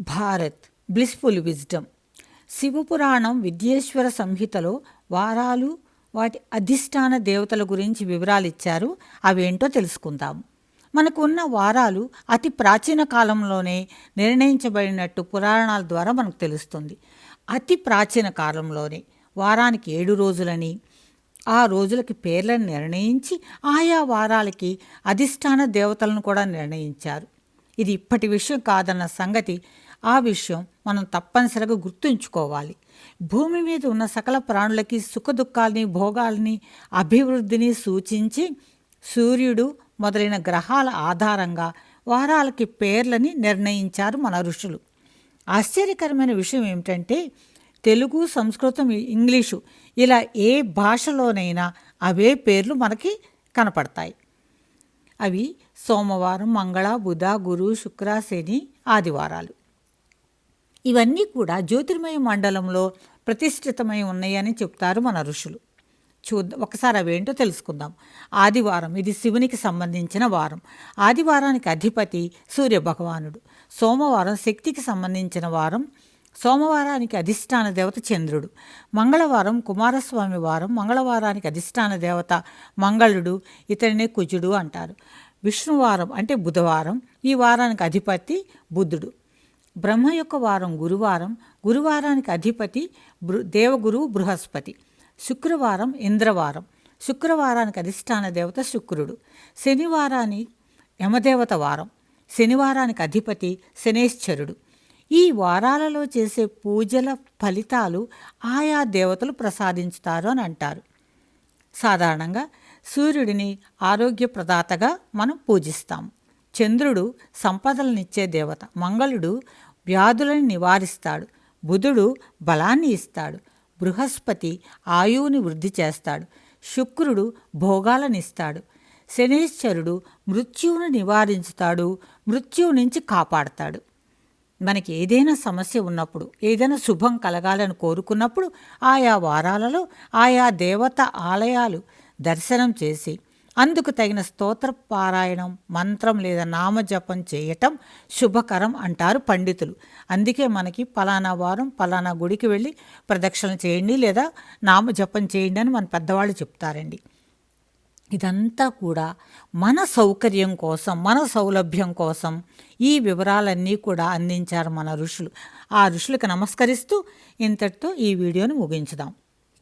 Bharat blissful wisdom Shiva Purana Vidyeshwara సంహితలో వారాలు వాటి అధిష్టాన దేవతల గురించి వివరాలు ఇచ్చారు. అవేంటో తెలుసుకుందాం. మనకు ఉన్న వారాలు అతి ప్రాచీన కాలంలోనే నిర్ణయించబడినట్టు పురాణాల ద్వారా మనకు తెలుస్తుంది. అతి ప్రాచీన కాలంలోనే వారానికి ఏడు రోజులని ఆ రోజులకి పేర్లను నిర్ణయించి ఆయా వారాలకి అధిష్టాన దేవతలను కూడా నిర్ణయించారు. ఇది ఇప్పటి విషయం కాదన్న సంగతి ఆ విషయం మనం తప్పనిసరిగా గుర్తుంచుకోవాలి. భూమి మీద ఉన్న సకల ప్రాణులకి సుఖదుఖాలని భోగాల్ని అభివృద్ధిని సూచించి సూర్యుడు మొదలైన గ్రహాల ఆధారంగా వారాలకి పేర్లని నిర్ణయించారు మన ఋషులు. ఆశ్చర్యకరమైన విషయం ఏమిటంటే తెలుగు సంస్కృతం ఇంగ్లీషు ఇలా ఏ భాషలోనైనా అవే పేర్లు మనకి కనపడతాయి. అవి సోమవారం మంగళ బుధ గురు శుక్ర శని ఆదివారాలు. ఇవన్నీ కూడా జ్యోతిర్మయ మండలంలో ప్రతిష్ఠితమై ఉన్నాయని చెప్తారు మన ఋషులు. చూద్దాం ఒకసారి అవేంటో తెలుసుకుందాం. ఆదివారం ఇది శివునికి సంబంధించిన వారం. ఆదివారానికి అధిపతి సూర్య భగవానుడు సోమవారం శక్తికి సంబంధించిన వారం. సోమవారానికి అధిష్టాన దేవత చంద్రుడు. మంగళవారం కుమారస్వామి వారం. మంగళవారానికి అధిష్టాన దేవత మంగళుడు ఇతడినే కుజుడు అంటారు. విష్ణువారం అంటే బుధవారం. ఈ వారానికి అధిపతి బుద్ధుడు బ్రహ్మ యొక్క వారం గురువారం గురువారానికి అధిపతి బృ దేవగురు బృహస్పతి. శుక్రవారం ఇంద్రవారం. శుక్రవారానికి అధిష్టాన దేవత శుక్రుడు. శనివారాన్ని యమదేవత వారం. శనివారానికి అధిపతి శనేశ్వరుడు. ఈ వారాలలో చేసే పూజల ఫలితాలు ఆయా దేవతలు ప్రసాదించుతారు అని అంటారు. సాధారణంగా సూర్యుడిని ఆరోగ్య ప్రదాతగా మనం పూజిస్తాం. చంద్రుడు సంపదలనిచ్చే దేవత. మంగళుడు వ్యాధులను నివారిస్తాడు. బుధుడు బలాన్ని ఇస్తాడు. బృహస్పతి ఆయువుని వృద్ధి చేస్తాడు. శుక్రుడు భోగాలనిస్తాడు శనేశ్వరుడు మృత్యువును నివారించుతాడు. మృత్యువు నుంచి కాపాడతాడు. మనకి ఏదైనా సమస్య ఉన్నప్పుడు ఏదైనా శుభం కలగాలని కోరుకున్నప్పుడు ఆయా వారాలలో ఆయా దేవత ఆలయాలు దర్శనం చేసి అందుకు తగిన స్తోత్ర పారాయణం మంత్రం లేదా నామజపం చేయటం శుభకరం అంటారు పండితులు. అందుకే మనకి పలానా వారం పలానా గుడికి వెళ్ళి ప్రదక్షిణ చేయండి లేదా నామజపం చేయండి అని మన పెద్దవాళ్ళు చెప్తారండి. ఇదంతా కూడా మన సౌకర్యం కోసం మన సౌలభ్యం కోసం ఈ వివరాలన్నీ కూడా అందించారు మన ఋషులు. ఆ ఋషులకు నమస్కరిస్తూ ఇంతటితో ఈ వీడియోని ముగించుదాం.